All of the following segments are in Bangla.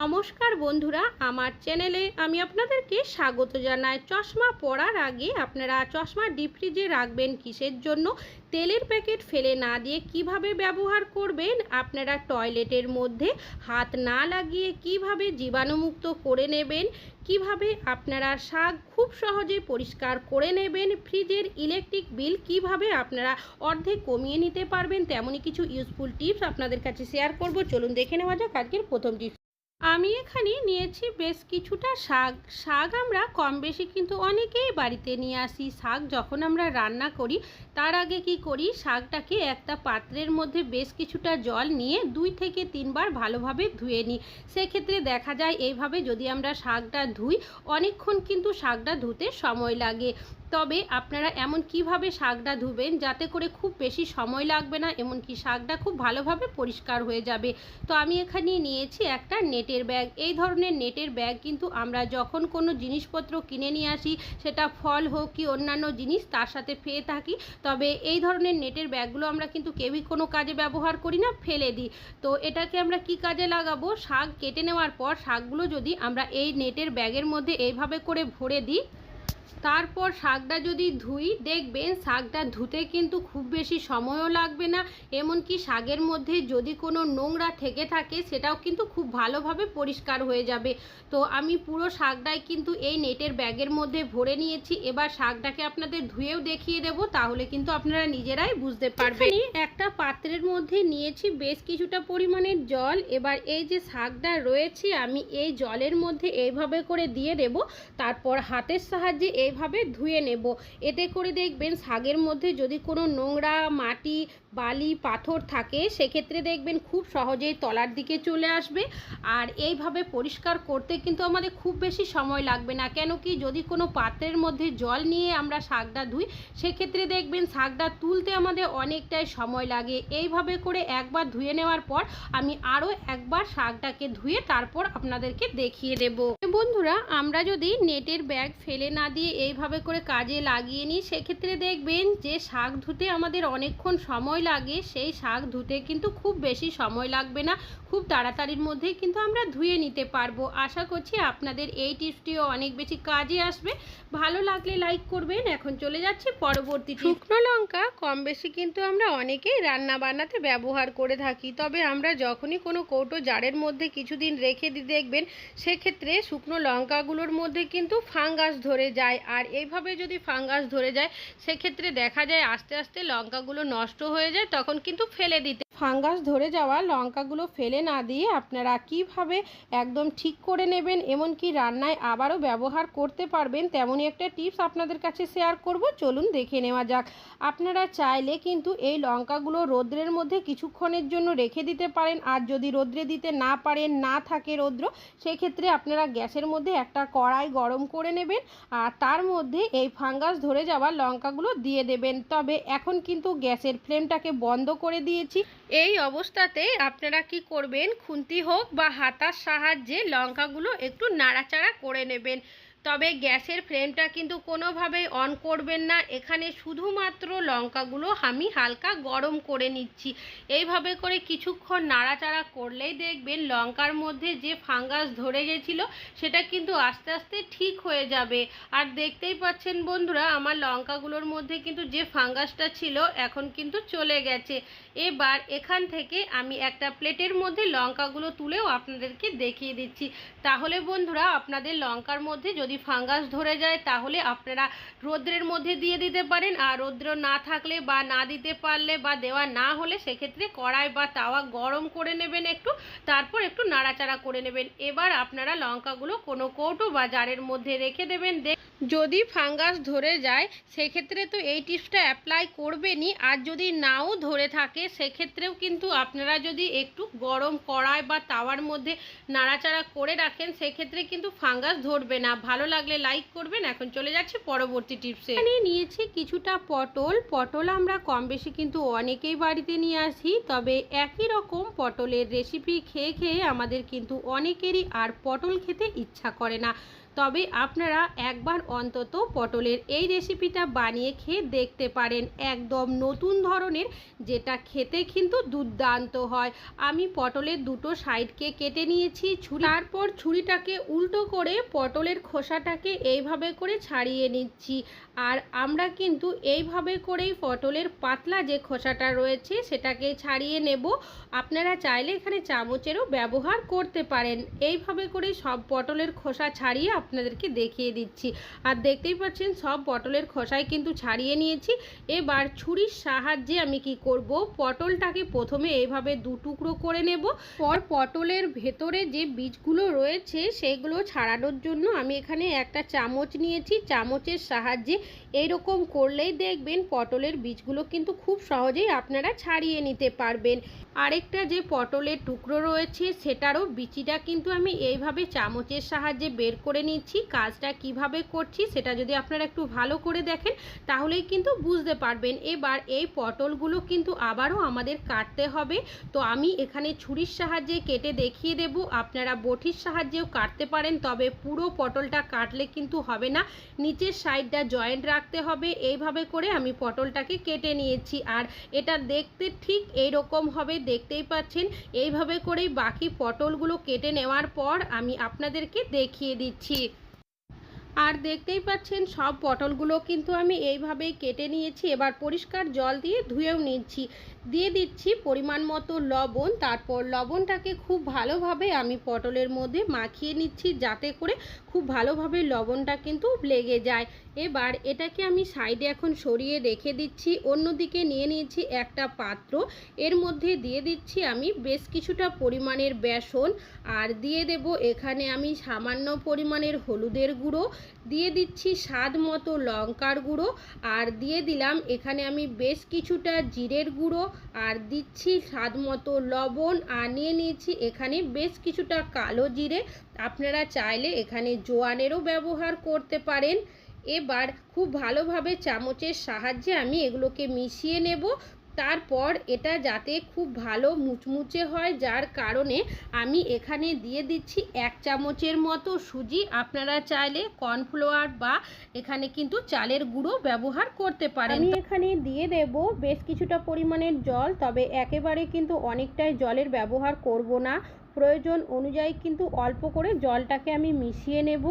নমস্কার বন্ধুরা, আমার চ্যানেলে আমি আপনাদেরকে স্বাগত জানাই। চশমা পরার আগে আপনারা চশমা ডিপ ফ্রিজে রাখবেন কিসের জন্য? তেলের প্যাকেট ফেলে না দিয়ে কীভাবে ব্যবহার করবেন? আপনারা টয়লেটের মধ্যে হাত না লাগিয়ে কীভাবে জীবাণুমুক্ত করে নেবেন? কীভাবে আপনারা শাক খুব সহজে পরিষ্কার করে নেবেন? ফ্রিজের ইলেকট্রিক বিল কীভাবে আপনারা অর্ধেক কমিয়ে নিতে পারবেন? তেমনই কিছু ইউজফুল টিপস আপনাদের কাছে শেয়ার করব। চলুন দেখে নেওয়া যাক আজকের প্রথম টিপস আমি এখানে নিয়েছি বেশ কিছুটা শাক। শাক আমরা কম বেশি কিন্তু অনেকেই বাড়িতে নিয়ে আসি। শাক যখন আমরা রান্না করি, তার আগে কি করি? শাকটাকে একটা পাত্রের মধ্যে বেশ কিছুটা জল নিয়ে দুই থেকে তিনবার ভালোভাবে ধুয়ে নিই। সেক্ষেত্রে দেখা যায়, এইভাবে যদি আমরা শাকটা ধুই, অনেকক্ষণ কিন্তু শাকটা ধুতে সময় লাগে। তবে আপনারা এমন কীভাবে শাকটা ধুবেন যাতে করে খুব বেশি সময় লাগবে না, এমনকি শাকটা খুব ভালোভাবে পরিষ্কার হয়ে যাবে। তো আমি এখানে নিয়েছি একটা নেটের ব্যাগ। এই ধরনের নেটের ব্যাগ কিন্তু আমরা যখন কোনো জিনিসপত্র কিনে নিয়ে আসি, সেটা ফল হোক কি অন্যান্য জিনিস তার সাথে পেয়ে থাকি। তবে এই ধরনের নেটের ব্যাগগুলো আমরা কিন্তু কেউই কোনো কাজে ব্যবহার করি না, ফেলে দিই। তো এটাকে আমরা কি কাজে লাগাবো? শাক কেটে নেওয়ার পর শাকগুলো যদি আমরা এই নেটের ব্যাগের মধ্যে এইভাবে করে ভরে দিই তারপর শাকটা যদি ধুই দেখবেন শাকটা ধুতে কিন্তু খুব বেশি সময়ও লাগবে না। এমনকি শাকের মধ্যে যদি কোনো নোংরা থেকে থাকে সেটাও কিন্তু খুব ভালোভাবে পরিষ্কার হয়ে যাবে। তো আমি পুরো শাকটাই কিন্তু এই নেটের ব্যাগের মধ্যে ভরে নিয়েছি। এবার শাকটাকে আপনাদের ধুয়েও দেখিয়ে দেব তাহলে কিন্তু আপনারা নিজেরাই বুঝতে পারবেন। একটা পাত্রের মধ্যে নিয়েছি বেশ কিছুটা পরিমাণের জল। এবার এই যে শাকটা রয়েছে আমি এই জলের মধ্যে এইভাবে করে দিয়ে দেব। তারপর হাতের সাহায্যে এইভাবে ধুয়ে নেব। এতে করে দেখবেন শাকের মধ্যে যদি কোনো নোংরা মাটি বালি, পাথর থাকে, সেক্ষেত্রে দেখবেন খুব সহজেই তলার দিকে চলে আসবে। আর এইভাবে পরিষ্কার করতে কিন্তু আমাদের খুব বেশি সময় লাগবে না। কেন কি যদি কোনো পাত্রের মধ্যে জল নিয়ে আমরা শাকটা ধুই, সেক্ষেত্রে দেখবেন শাকটা তুলতে আমাদের অনেকটাই সময় লাগে। এইভাবে করে একবার ধুয়ে নেওয়ার পর আমি আরও একবার শাকটাকে ধুয়ে তারপর আপনাদেরকে দেখিয়ে দেব। বন্ধুরা, আমরা যদি নেটের ব্যাগ ফেলে না দিয়ে এইভাবে করে কাজে লাগিয়ে নিই, সেক্ষেত্রে দেখবেন যে শাক ধুতে আমাদের অনেকক্ষণ সময় লাগে, সেই শাক ধুতে কিন্তু খুব বেশি সময় লাগবে না। খুব তাড়াতাড়ির মধ্যেই কিন্তু আমরা ধুয়ে নিতে পারব। আশা করছি আপনাদের এই টিপসটিও অনেক বেশি কাজে আসবে। ভালো লাগলে লাইক করবেন। এখন চলে যাচ্ছি পরবর্তী শুকনো লঙ্কা কম বেশি কিন্তু আমরা অনেকেই রান্না বান্নাতে ব্যবহার করে থাকি। তবে আমরা যখনই কোনো কৌটো জারের মধ্যে কিছুদিন রেখে দিই দেখবেন সেক্ষেত্রে শুকনো লঙ্কাগুলোর মধ্যে কিন্তু ফাঙ্গাস ধরে যায়। আর এইভাবে যদি ফাঙ্গাস ধরে যায়, সেক্ষেত্রে দেখা যায় আস্তে আস্তে লঙ্কাগুলো নষ্ট হয়ে যায় তখন কিন্তু ফেলে দিতে ফাঙ্গাস ধরে যাওয়া লঙ্কাগুলো ফেলে না দিয়ে আপনারা কীভাবে একদম ঠিক করে নেবেন, এমনকি রান্নায় আবারও ব্যবহার করতে পারবেন, তেমনই একটা টিপস আপনাদের কাছে শেয়ার করব। চলুন দেখে নেওয়া যাক। আপনারা চাইলে কিন্তু এই লঙ্কাগুলো রোদ্রের মধ্যে কিছুক্ষণের জন্য রেখে দিতে পারেন, আর যদি রোদ্রে দিতে না পারেন, না থাকে রৌদ্র, সেক্ষেত্রে আপনারা গ্যাসের মধ্যে একটা কড়াই গরম করে নেবেন, আর তার মধ্যে এই ফাঙ্গাস ধরে যাওয়া লঙ্কাগুলো দিয়ে দেবেন। তবে এখন কিন্তু গ্যাসের ফ্লেমটাকে বন্ধ করে দিয়েছি। এই অবস্থাতে আপনারা কি করবেন? খুন্তি হোক বা হাতার সাহায্যে লঙ্কাগুলো একটু নাড়াচাড়া করে নেবেন। তবে গ্যাসের ফ্লেমটা কিন্তু কোনোভাবেই অন করবেন না। এখানে শুধুমাত্র লঙ্কাগুলো আমি হালকা গরম করে নিচ্ছি। এইভাবে করে কিছুক্ষণ নাড়াচাড়া করলেই দেখবেন লঙ্কার মধ্যে যে ফাঙ্গাস ধরে গেছিল, সেটা কিন্তু আস্তে আস্তে ঠিক হয়ে যাবে। আর দেখতেই পাচ্ছেন বন্ধুরা, আমার লঙ্কাগুলোর মধ্যে কিন্তু যে ফাঙ্গাসটা ছিল, এখন কিন্তু চলে গেছে। এবার এখান থেকে আমি একটা প্লেটের মধ্যে লঙ্কাগুলো তুলেও আপনাদেরকে দেখিয়ে দিচ্ছি। তাহলে বন্ধুরা, আপনাদের লঙ্কার মধ্যে যদি ফাঙ্গাস ধরে যায়, তাহলে আপনারা রৌদ্রের মধ্যে দিয়ে দিতে পারেন। আর রৌদ্র না থাকলে বা না দিতে পারলে বা দেওয়া না হলে সেক্ষেত্রে কড়াই বা তাওয়া গরম করে নেবেন একটু, তারপর একটু নাড়াচাড়া করে নেবেন। এবার আপনারা লঙ্কাগুলো কোনো কৌটো বা জারের মধ্যে রেখে দেবেন। যদি ফাঙ্গাস ধরে যায়, সেক্ষেত্রে তো এই টিপসটা অ্যাপ্লাই করবেনই। আর যদি নাও ধরে থাকে, সেক্ষেত্রেও কিন্তু আপনারা যদি একটু গরম কড়াই বা তাওয়ার মধ্যে নাড়াচাড়া করে রাখেন, সেক্ষেত্রে কিন্তু ফাঙ্গাস ধরবে না। ভালো লাগলে লাইক করবেন। এখন চলে যাচ্ছে পরবর্তী টিপসে এখানে নিয়েছি কিছুটা পটল। পটল আমরা কম বেশি কিন্তু অনেকেই বাড়িতে নিয়ে আসি, তবে একই রকম পটলের রেসিপি খেয়ে খেয়ে আমাদের কিন্তু অনেকেরই আর পটল খেতে ইচ্ছা করে না। তবে আপনারা একবার অন্তত পটলের এই রেসিপিটা বানিয়ে খেয়ে দেখতে পারেন। একদম নতুন ধরনের, যেটা খেতে কিন্তু দুর্দান্ত হয়। আমি পটলের দুটো সাইডকে কেটে নিয়েছি তারপর ছুরিটাকে উল্টো করে পটলের খোসাটাকে এইভাবে করে ছাড়িয়ে নিচ্ছি। আর আমরা কিন্তু এইভাবে করেই পটলের পাতলা যে খোসাটা রয়েছে, সেটাকে ছাড়িয়ে নেব। আপনারা চাইলে এখানে চামচেরও ব্যবহার করতে পারেন। এইভাবে করে সব পটলের খোসা ছাড়িয়ে আপনাদেরকে দেখিয়ে দিচ্ছি। আর দেখতেই পাচ্ছেন, সব পটলের খোসাই কিন্তু ছাড়িয়ে নিয়েছি। এবার ছুরির সাহায্যে আমি কি করব? পটলটাকে প্রথমে এইভাবে দু টুকরো করে নেব। পর পটলের ভেতরে যে বীজগুলো রয়েছে, সেগুলো ছাড়ানোর জন্য আমি এখানে একটা চামচ নিয়েছি। চামচের সাহায্যে এইরকম করলেই দেখবেন পটলের বীজগুলো কিন্তু খুব সহজেই আপনারা ছাড়িয়ে নিতে পারবেন। আরেকটা যে পটলের টুকরো রয়েছে, সেটারও বিচিটা কিন্তু আমি এইভাবে চামচের সাহায্যে বের করে নিচ্ছি, কাজটা কীভাবে করছি সেটা যদি আপনারা একটু ভালো করে দেখেন, তাহলেই কিন্তু বুঝতে পারবেন। এবার এই পটলগুলো কিন্তু আবারও আমাদের কাটতে হবে। তো আমি এখানে ছুরির সাহায্যে কেটে দেখিয়ে দেব। আপনারা বটির সাহায্যেও কাটতে পারেন, তবে পুরো পটলটা কাটলে কিন্তু হবে না। নিচের সাইডটা জয়েন্ট রাখতে হবে। এইভাবে করে আমি পটলটাকে কেটে নিয়েছি। আর এটা দেখতে ঠিক এই রকম হবে, দেখতেই পাচ্ছেন। এইভাবে করেই বাকি পটলগুলো কেটে নেওয়ার পর আমি আপনাদেরকে দেখিয়ে দিচ্ছি। আর দেখতেই পাচ্ছেন, সব পটলগুলো কিন্তু আমি এইভাবেই কেটে নিয়েছি। এবার পরিষ্কার জল দিয়ে ধুয়েও নিচ্ছি। দিয়ে দিচ্ছি পরিমাণ মতো লবণ। তারপর লবণটাকে খুব ভালোভাবে আমি পটলের মধ্যে মাখিয়ে নিচ্ছি যাতে করে খুব ভালোভাবে লবণটা কিন্তু লেগে যায়। এবার এটাকে আমি সাইডে এখন সরিয়ে রেখে দিচ্ছি। অন্যদিকে নিয়ে নিয়েছি একটা পাত্র। এর মধ্যে দিয়ে দিচ্ছি আমি বেশ কিছুটা পরিমাণের বেসন। আর দিয়ে দেব এখানে আমি সামান্য পরিমাণের হলুদের গুঁড়ো। দিয়ে দিচ্ছি স্বাদ মতো লঙ্কার গুঁড়ো। আর দিয়ে দিলাম এখানে আমি বেশ কিছুটা জিরের গুঁড়ো। আর দিচ্ছি স্বাদ মতো লবণ আনিয়ে নিয়ে নিয়েছি এখানে বেশ কিছুটা কালো জিরে। আপনারা চাইলে এখানে জোয়ানেরও ব্যবহার করতে পারেন। এবার খুব ভালোভাবে চামচের সাহায্যে আমি এগুলোকে মিশিয়ে নেব। তারপর এটা যাতে খুব ভালো মুচমুচে হয়, যার কারণে আমি এখানে দিয়ে দিচ্ছি এক চামচের মতো সুজি। আপনারা চাইলে কর্নফ্লাওয়ার বা এখানে কিন্তু চালের গুঁড়ো ব্যবহার করতে পারেন। আমি এখানে দিয়ে দেব বেশ কিছুটা পরিমাণের জল, তবে একেবারে কিন্তু অনেকটাই জলের ব্যবহার করব না। প্রয়োজন অনুযায়ী কিন্তু অল্প করে জলটাকে আমি মিশিয়ে নেব।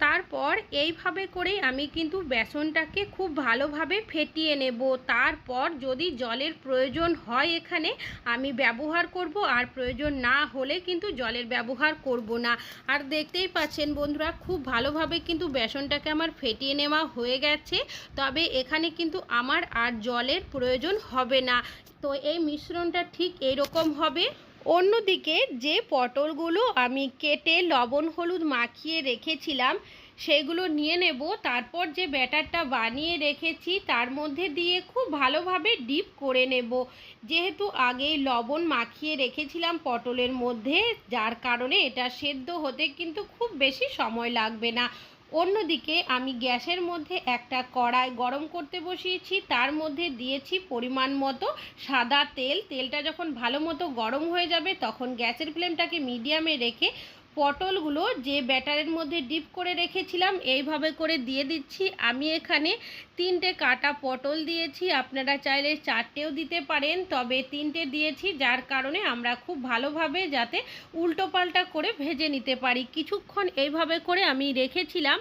তারপর এইভাবে করে আমি কিন্তু বেসনটাকে খুব ভালোভাবে ফেটিয়ে নেব। তারপর যদি জলের প্রয়োজন হয় এখানে, আমি ব্যবহার করব, আর প্রয়োজন না হলে কিন্তু জলের ব্যবহার করব না। আর দেখতেই পাচ্ছেন বন্ধুরা, খুব ভালোভাবে কিন্তু বেসনটাকে আমার ফেটিয়ে নেওয়া হয়ে গেছে। তবে এখানে কিন্তু আমার আর জলের প্রয়োজন হবে না। তো এই মিশ্রণটা ঠিক এরকম হবে। অন্যদিকে যে পটলগুলো আমি কেটে লবণ, হলুদ মাখিয়ে রেখেছিলাম, সেগুলো নিয়ে নেব। তারপর যে ব্যাটারটা বানিয়ে রেখেছি, তার মধ্যে দিয়ে খুব ভালোভাবে ডিপ করে নেব। যেহেতু আগেই লবণ মাখিয়ে রেখেছিলাম পটলের মধ্যে, যার কারণে এটা সেদ্ধ হতে কিন্তু খুব বেশি সময় লাগবে না। অন্যদিকে আমি গ্যাসের মধ্যে একটা কড়াই গরম করতে বসিয়েছি, তার মধ্যে দিয়েছি পরিমাণ মতো সাদা তেল। তেলটা যখন ভালো মতো গরম হয়ে যাবে, তখন গ্যাসের ফ্লেমটাকে মিডিয়ামে রেখে পটলগুলো যে ব্যাটারের মধ্যে ডিপ করে রেখেছিলাম, এইভাবে করে দিয়ে দিচ্ছি। আমি এখানে তিনটে কাটা পটল দিয়েছি। আপনারা চাইলে চারটেও দিতে পারেন, তবে তিনটে দিয়েছি, যার কারণে আমরা খুব ভালোভাবে যাতে উল্টো পাল্টা করে ভেজে নিতে পারি। কিছুক্ষণ এইভাবে করে আমি রেখেছিলাম।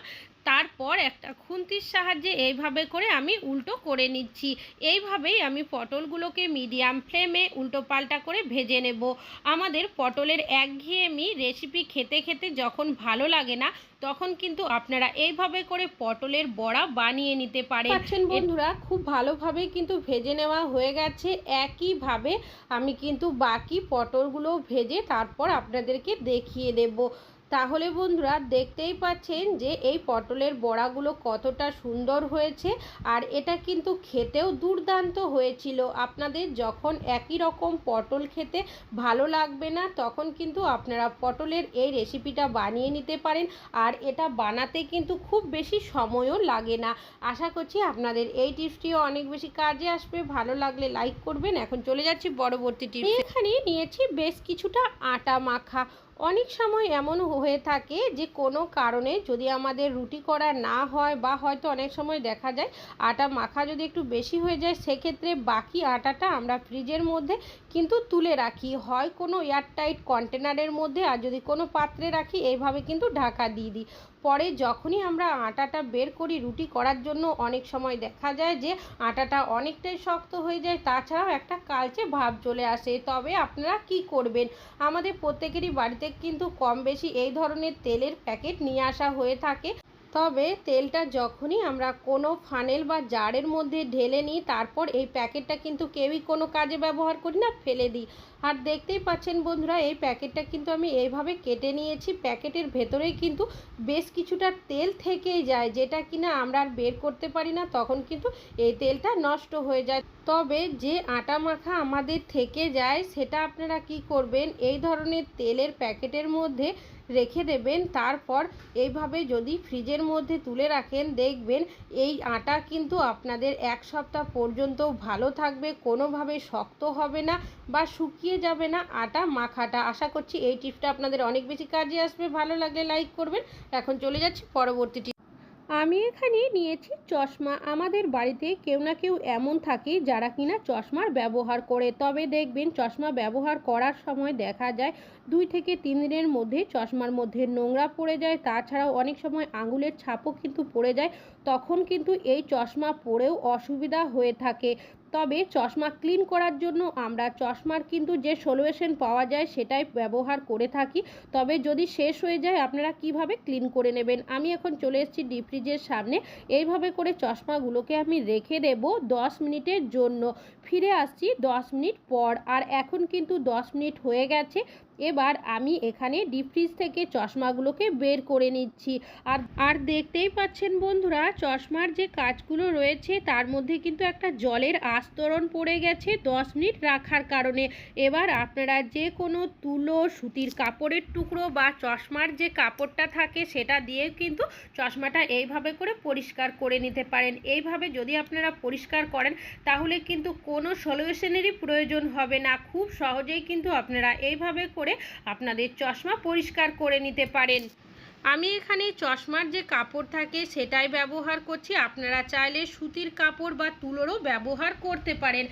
তারপর একটা খুন্তির সাহায্যে এইভাবে করে আমি উল্টো করে নিচ্ছি। এইভাবেই আমি পটলগুলোকে মিডিয়াম ফ্লেমে উল্টো পাল্টা করে ভেজে নেব। আমাদের পটলের একঘেয়েমি রেসিপি খেতে খেতে যখন ভালো লাগে না তখন কিন্তু আপনারা এইভাবে করে পটলের বড়া বানিয়ে নিতে পারেন। পাচ্ছেন বন্ধুরা খুব ভালোভাবে কিন্তু ভেজে নেওয়া হয়ে গেছে। একইভাবে আমি কিন্তু বাকি পটলগুলো ভেজে তারপর আপনাদেরকে দেখিয়ে দেব। তাহলে বন্ধুরা দেখতেই পাচ্ছেন যে এই পটলের বড়াগুলো কতটা সুন্দর হয়েছে আর এটা কিন্তু খেতেও দুর্দান্ত হয়েছিল। আপনাদের যখন একই রকম পটল খেতে ভালো লাগবে না, তখন কিন্তু আপনারা পটলের এই রেসিপিটা বানিয়ে নিতে পারেন আর এটা বানাতে কিন্তু খুব বেশি সময়ও লাগে না। আশা করছি আপনাদের এই টিপসটিও অনেক বেশি কাজে আসবে। ভালো লাগলে লাইক করবেন। এখন চলে যাচ্ছি পরবর্তী টিপস। এখানে নিয়েছি বেশ কিছুটা আটা মাখা। অনেক সময় এমন হয়ে থাকে যে কোনো কারণে যদি আমাদের রুটি করা না হয় বা হয়তো অনেক সময় দেখা যায় আটা মাখা যদি একটু বেশি হয়ে যায়, সেক্ষেত্রে বাকি আটাটা আমরা ফ্রিজের মধ্যে কিন্তু তুলে রাখি। হয় কোনো এয়ারটাইট কন্টেনারের মধ্যে, আর যদি কোনো পাত্রে রাখি এইভাবে কিন্তু ঢাকা দিয়ে দিই। পরে যখনই আমরা আটাটা বের করি, রুটি করার জন্য অনেক সময় দেখা যায় যে, আটাটা অনেকটাই শক্ত হয়ে যায়, তাছাড়াও একটা কালচে ভাব চলে আসে। তবে আপনারা কি করবেন? আমাদের প্রত্যেকেরই বাড়িতে কিন্তু কম বেশি এই ধরনের তেলের প্যাকেট নিয়ে আসা হয়ে থাকে। তবে তেলটা যখনই আমরা কোনো ফানেল বা জারের মধ্যে ঢেলে নিই, তারপর এই প্যাকেটটা কিন্তু কেউই কোনো কাজে ব্যবহার করি না, ফেলে দিই। আর দেখতেই পাচ্ছেন বন্ধুরা, এই প্যাকেটটা কিন্তু আমি এইভাবে কেটে নিয়েছি। প্যাকেটের ভেতরেই কিন্তু বেশ কিছুটা তেল থেকেই যায়, যেটা কিনা আমরা আর বের করতে পারি না, তখন কিন্তু এই তেলটা নষ্ট হয়ে যায়। তবে যে আটা মাখা আমাদের থেকে যায়, সেটা আপনারা কি করবেন? এই ধরনের তেলের প্যাকেটের মধ্যে রেখে দেবেন। তারপর এইভাবে যদি ফ্রিজের মধ্যে তুলে রাখেন, দেখবেন এই আটা কিন্তু আপনাদের এক সপ্তাহ পর্যন্ত ভালো থাকবে, কোনোভাবে শক্ত হবে না বা শুকিয়ে যাবে না আটা মাখাটা। আশা করছি এই টিপটা আপনাদের অনেক বেশি কাজে আসবে। ভালো লাগলে লাইক করবেন। এখন চলে যাচ্ছি পরবর্তী আমি এখানে নিয়েছি চশমা। আমাদের বাড়িতে কেউ না কেউ এমন থাকে যারা কিনা চশমার ব্যবহার করে। তবে দেখবেন, চশমা ব্যবহার করার সময় দেখা যায়, দুই থেকে তিন দিনের মধ্যে চশমার মধ্যে নোংরা পড়ে যায়। তাছাড়াও অনেক সময় আঙুলের ছাপও কিন্তু পড়ে যায়। তখন কিন্তু এই চশমা পরেও অসুবিধা হয়ে থাকে। তবে চশমা ক্লিন করার জন্য আমরা চশমার কিন্তু যে সলিউশন পাওয়া যায় সেটাই ব্যবহার করে থাকি। তবে যদি শেষ হয়ে যায়, আপনারা কীভাবে ক্লিন করে নেবেন? আমি এখন চলে এসেছি ডিপ ফ্রিজের সামনে। এইভাবে করে চশমাগুলোকে আমি রেখে দেব দশ মিনিটের জন্য। ফিরে আসছি দশ মিনিট পর। আর এখন কিন্তু দশ মিনিট হয়ে গেছে। এবার আমি এখানে ডিপ ফ্রিজ থেকে চশমাগুলোকে বের করে নিচ্ছি। আর আর দেখতেই পাচ্ছেন বন্ধুরা, চশমার যে কাজগুলো রয়েছে, তার মধ্যে কিন্তু একটা জলের আস্তরণ পড়ে গেছে দশ মিনিট রাখার কারণে। এবার আপনারা যে কোনো তুলো, সুতির কাপড়ের টুকরো বা চশমার যে কাপড়টা থাকে সেটা দিয়ে কিন্তু চশমাটা এইভাবে করে পরিষ্কার করে নিতে পারেন। এইভাবে যদি আপনারা পরিষ্কার করেন তাহলে কিন্তু কোনো সলিউশনেরই প্রয়োজন হবে না। খুব সহজেই কিন্তু আপনারা এইভাবে করে আপনাদের চশমা পরিষ্কার করে নিতে পারেন। আমি এখানে চশমার যে কাপড় থাকে সেটাই ব্যবহার করছি। আপনারা চাইলে সুতির কাপড় বা তুলোরও ব্যবহার করতে পারেন।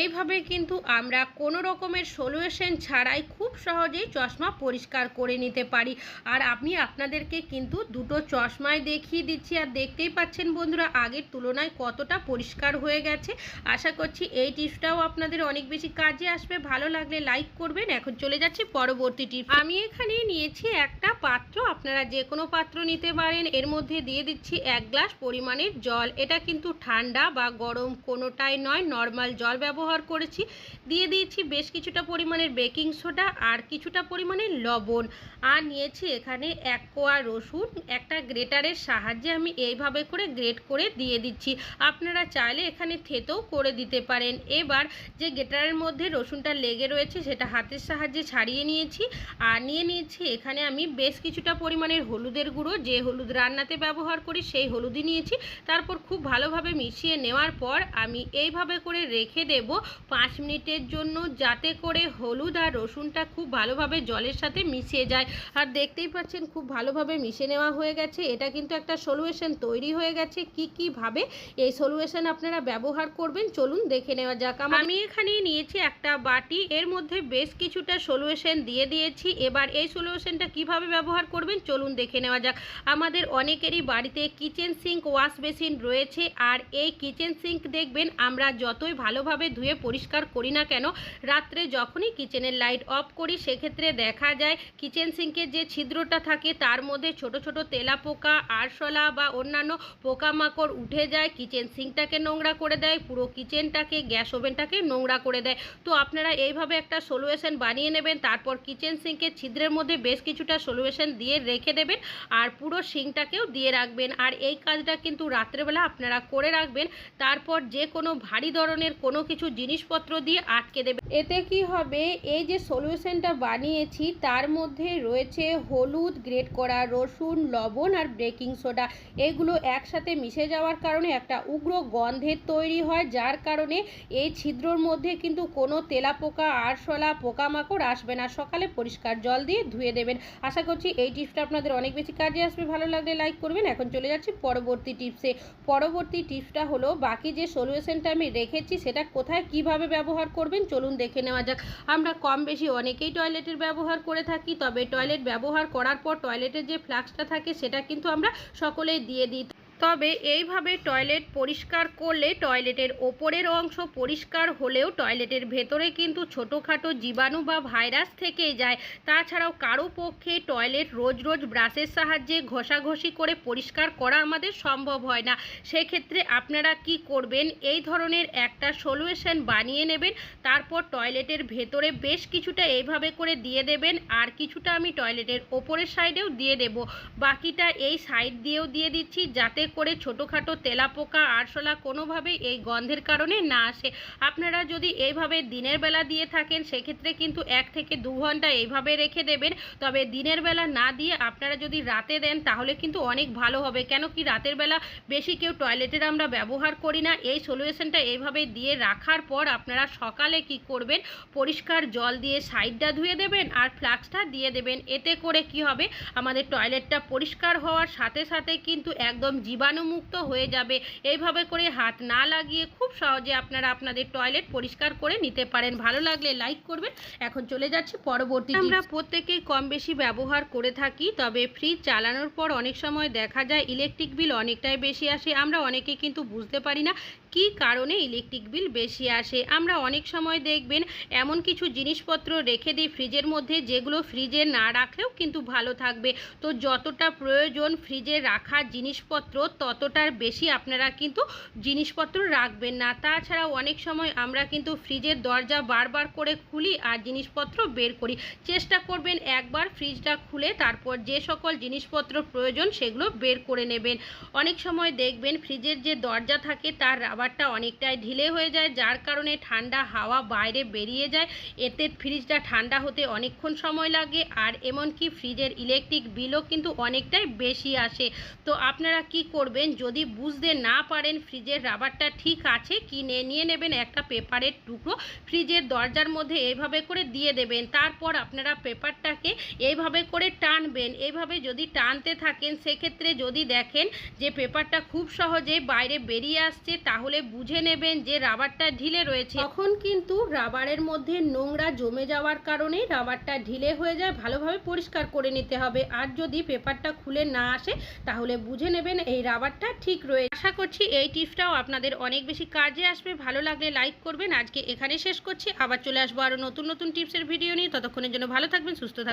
এইভাবে কিন্তু আমরা কোনো রকমের সলিউশন ছাড়াই খুব সহজেই চশমা পরিষ্কার করে নিতে পারি। আর আমি আপনাদেরকে কিন্তু দুটো চশমায় দেখিয়ে দিচ্ছি। আর দেখতেই পাচ্ছেন বন্ধুরা, আগের তুলনায় কতটা পরিষ্কার হয়ে গেছে। আশা করছি এই টিপসটাও আপনাদের অনেক বেশি কাজে আসবে। ভালো লাগলে লাইক করবেন। এখন চলে যাচ্ছি পরবর্তী টিপস। আমি এখানে নিয়েছি একটা পাত্র আপনারা যে কোনো পাত্র নিতে পারেন। এর মধ্যে দিয়ে দিচ্ছি এক গ্লাস পরিমাণের জল। এটা কিন্তু ঠান্ডা বা গরম কোনোটাই নয়, নর্মাল জল ব্যবহার করেছি। দিয়ে দিয়েছি বেশ কিছুটা পরিমাণের বেকিং সোডা আর কিছুটা পরিমাণের লবণ। আর নিয়েছি এখানে এক কোয়া রসুন, একটা গ্রেটারের সাহায্যে আমি এইভাবে করে গ্রেট করে দিয়ে দিচ্ছি। আপনারা চাইলে এখানে থেতেও করে দিতে পারেন। এবার যে গ্রেটারের মধ্যে রসুনটা লেগে রয়েছে, সেটা হাতের সাহায্যে ছাড়িয়ে নিয়েছি। আর নিয়ে নিয়েছি এখানে আমি বেশ কিছুটা পরিমাণের হলুদের গুঁড়ো, যে হলুদ রান্নাতে ব্যবহার করি সেই হলুদই নিয়েছি। তারপর খুব ভালোভাবে মিশিয়ে নেওয়ার পর আমি এইভাবে করে রেখে দেব পাঁচ মিনিটের জন্য, যাতে করে হলুদ আর রসুনটা খুব ভালোভাবে জলের সাথে মিশিয়ে যায়। আর দেখতেই পাচ্ছেন খুব ভালোভাবে মিশে নেওয়া হয়ে গেছে। এটা কিন্তু একটা সলিউশন তৈরি হয়ে গেছে। কি কীভাবে এই সলিউশন আপনারা ব্যবহার করবেন, চলুন দেখে নেওয়া যাক। আমি এখানে নিয়েছি একটা বাটি। এর মধ্যে বেশ কিছুটা সলিউশন দিয়ে দিয়েছি। এবার এই সলিউশনটা কীভাবে ব্যবহার করবেন, চলুন দেখে নেওয়া যাক। আমাদের অনেকেরই বাড়িতে কিচেন সিঙ্ক ওয়াশ বেসিন রয়েছে আর এই কিচেন সিঙ্ক দেখবেন আমরা যতই ভালোভাবে ধুয়ে পরিষ্কার করি না কেন, রাত্রে যখনই কিচেনের লাইট অফ করি, সেক্ষেত্রে দেখা যায় কিচেন সিঙ্কের যে ছিদ্রটা থাকে, তার মধ্যে ছোট ছোট তেলা পোকা আরশোলা বা অন্যান্য পোকামাকড় উঠে যায় কিচেন সিঙ্কটাকে নোংরা করে দেয়, পুরো কিচেনটাকে গ্যাস ওভেনটাকে নোংরা করে দেয়। তো আপনারা এইভাবে একটা সলিউশন বানিয়ে নেবেন, তারপর কিচেন সিঙ্কের ছিদ্রের মধ্যে বেশ কিছুটা সলিউশন দিয়ে রেখে দেবেন দেবেন আর পুরো শিংটাকেও দিয়ে রাখবেন। আর এই কাজটা কিন্তু রাত্রেবেলা আপনারা করে রাখবেন। তারপর যে কোনো ভারী ধরনের কোনো কিছু জিনিসপত্র দিয়ে আটকে দেবেন। এতে কি হবে? এই যে সলিউশনটা বানিয়েছি, তার মধ্যে রয়েছে হলুদ গ্রেট করা, রসুন, লবণ আর বেকিং সোডা এগুলো একসাথে মিশে যাওয়ার কারণে একটা উগ্র গন্ধের তৈরি হয়, যার কারণে এই ছিদ্রর মধ্যে কিন্তু কোনো তেলাপোকা, আরশোলা, পোকামাকড় আসবে না। সকালে পরিষ্কার জল দিয়ে ধুয়ে দেবেন। আশা করছি এই টিপসটা আপনাদের অনেক বেশি কাজে আসবে। ভালো লাগলে লাইক করবেন। এখন চলে যাচ্ছি পরবর্তী টিপসে। পরবর্তী টিপসটা হলো, বাকি যে সলিউশনটা আমি রেখেছি, সেটা কোথায় কীভাবে ব্যবহার করবেন? চলুন দেখে নেওয়া যাক। আমরা কম বেশি অনেকেই টয়লেটের ব্যবহার করে থাকি, তবে টয়লেট ব্যবহার করার পর টয়লেটের যে ফ্লাক্সটা থাকে, সেটা কিন্তু আমরা সকলেই দিয়ে দিই। তবে এইভাবে টয়লেট পরিষ্কার করলে টয়লেটের ওপরের অংশ পরিষ্কার হলেও টয়লেটের ভেতরে কিন্তু ছোটোখাটো জীবাণু বা ভাইরাস থেকেই যায়। তাছাড়াও কারও পক্ষে টয়লেট রোজ রোজ ব্রাশের সাহায্যে ঘষাঘষি করে পরিষ্কার করা আমাদের সম্ভব হয় না। সেক্ষেত্রে আপনারা কি করবেন? এই ধরনের একটা সলিউশন বানিয়ে নেবেন, তারপর টয়লেটের ভেতরে বেশ কিছুটা এইভাবে করে দিয়ে দেবেন, আর কিছুটা আমি টয়লেটের ওপরের সাইডেও দিয়ে দেব। বাকিটা এই সাইড দিয়েও দিয়ে দিচ্ছি, যাতে করে ছোটোখাটো তেলাপোকা আরশোলা কোনোভাবেই এই গন্ধের কারণে না আসে। আপনারা যদি এইভাবে দিনের বেলা দিয়ে থাকেন, সেক্ষেত্রে কিন্তু এক থেকে দু ঘণ্টা এইভাবে রেখে দেবেন। তবে দিনের বেলা না দিয়ে আপনারা যদি রাতে দেন, তাহলে কিন্তু অনেক ভালো হবে। কেন কি রাতের বেলা বেশি কেউ টয়লেটের আমরা ব্যবহার করি না। এই সলিউশনটা এইভাবে দিয়ে রাখার পর আপনারা সকালে কি করবেন? পরিষ্কার জল দিয়ে সাইডটা ধুয়ে দেবেন আর ফ্লাক্সটা দিয়ে দেবেন। এতে করে কি হবে? আমাদের টয়লেটটা পরিষ্কার হওয়ার সাথে সাথে কিন্তু একদম জীবাণুমুক্ত হয়ে যাবে। এইভাবে করে হাত না লাগিয়ে খুব সহজে আপনারা আপনাদের টয়লেট পরিষ্কার করে নিতে পারেন। ভালো লাগলে লাইক করবেন। এখন চলে যাচ্ছি পরবর্তী আমরা প্রত্যেকেই কম বেশি ব্যবহার করে থাকি, তবে ফ্রিজ চালানোর পর অনেক সময় দেখা যায় ইলেকট্রিক বিল অনেকটাই বেশি আসে। আমরা অনেকে কিন্তু বুঝতে পারি না কী কারণে ইলেকট্রিক বিল বেশি আসে? আমরা অনেক সময় দেখবেন এমন কিছু জিনিসপত্র রেখে দিই ফ্রিজের মধ্যে, যেগুলো ফ্রিজে না রাখলেও কিন্তু ভালো থাকবে। তো যতটা প্রয়োজন ফ্রিজে রাখা জিনিসপত্র, ততটার বেশি আপনারা কিন্তু জিনিসপত্র রাখবেন না। তাছাড়াও অনেক সময় আমরা কিন্তু ফ্রিজের দরজা বারবার করে খুলি আর জিনিসপত্র বের করি। চেষ্টা করবেন একবার ফ্রিজটা খুলে তারপর যে সকল জিনিসপত্র প্রয়োজন সেগুলো বের করে নেবেন। অনেক সময় দেখবেন ফ্রিজের যে দরজা থাকে তার রাবারটা অনেকটাই ঢিলে হয়ে যায়, যার কারণে ঠান্ডা হাওয়া বাইরে বেরিয়ে যায়। এতে ফ্রিজটা ঠান্ডা হতে অনেকক্ষণ সময় লাগে আর এমনকি ফ্রিজের ইলেকট্রিক বিলও কিন্তু অনেকটাই বেশি আসে। তো আপনারা কি করবেন, যদি বুঝতে না পারেন ফ্রিজের রাবারটা ঠিক আছে কি নে, নিয়ে নেবেন একটা পেপারের টুকরো, ফ্রিজের দরজার মধ্যে এইভাবে করে দিয়ে দেবেন। তারপর আপনারা পেপারটাকে এইভাবে করে টানবেন। এইভাবে যদি টানতে থাকেন, সেক্ষেত্রে যদি দেখেন যে পেপারটা খুব সহজে বাইরে বেরিয়ে আসছে তাহলে বুঝে নেবেন যে রাবারটা ঢিলে রয়েছে। তখন কিন্তু রাবারের মধ্যে নোংরা জমে যাওয়ার কারণে রাবারটা ঢিলে হয়ে যায়, ভালোভাবে পরিষ্কার করে নিতে হবে। আর যদি পেপারটা খুলে না আসে, তাহলে বুঝে নেবেন এই রাবারটা ঠিক রয়েছে আশা করছি এই টিপসটাও আপনাদের অনেক বেশি কাজে আসবে। ভালো লাগলে লাইক করবেন। আজকে এখানে শেষ করছি। আবার চলে আসব আরও নতুন নতুন টিপসের ভিডিও নিয়ে। ততক্ষণের জন্য ভালো থাকবেন, সুস্থ থাকবেন।